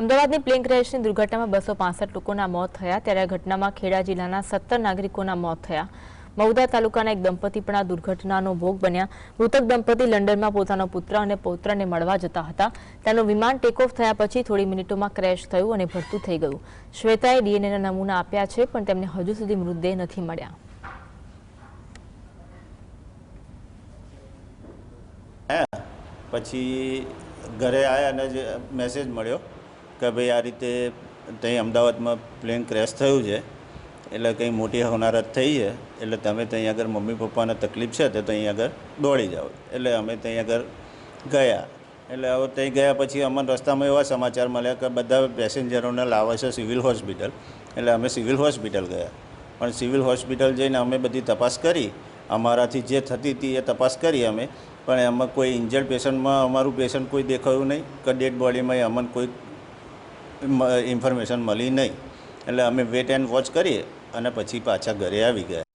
અમદાવાદની પ્લેન ક્રેશની દુર્ઘટનામાં બસો પાસઠ લોકોના મોત થયા, ત્યારે આ ઘટનામાં ખેડા જિલ્લાના સત્તર નાગરિકોના મોત થયા. મહુદા તાલુકાના એક દંપતી પણ આ દુર્ઘટનાનો ભોગ બન્યા. મૃતક દંપતી લંડનમાં પોતાનો પુત્ર અને પૌત્રને મળવા જતા હતા. તેનું વિમાન ટેકઓફ થયા પછી થોડી મિનિટોમાં ક્રેશ થયું અને ભરતું થઈ ગયું. શ્વેતાએ ડીએનએના નમૂના આપ્યા છે, પણ તેમને હજુ સુધી મૃતદેહ નથી મળ્યા. પછી ઘરે આવ્યા અને મેસેજ મળ્યો. કે ભાઈ આ રીતે ત્યાં અમદાવાદમાં પ્લેન ક્રેશ થયું છે, એટલે કંઈ મોટી હોનારત થઈ છે, એટલે તમે ત્યાં આગળ મમ્મી પપ્પાને તકલીફ છે, તો ત્યાં આગળ દોડી જાઓ. એટલે અમે ત્યાં આગળ ગયા. એટલે હવે ત્યાં ગયા પછી અમને રસ્તામાં એવા સમાચાર મળ્યા કે બધા પેસેન્જરોને લાવે છે સિવિલ હોસ્પિટલ. એટલે અમે સિવિલ હોસ્પિટલ ગયા. પણ સિવિલ હોસ્પિટલ જઈને અમે બધી તપાસ કરી. અમારાથી જે થતી હતી એ તપાસ કરી અમે. પણ એમાં કોઈ ઇન્જર્ડ પેશન્ટમાં અમારું પેશન્ટ કોઈ દેખાયું નહીં. કે ડેડ બોડીમાં અમને કોઈ ઇન્ફોર્મેશન મળી નહીં. એટલે અમે વેટ એન્ડ વોચ કરીએ અને પછી પાછા ઘરે આવી ગયા.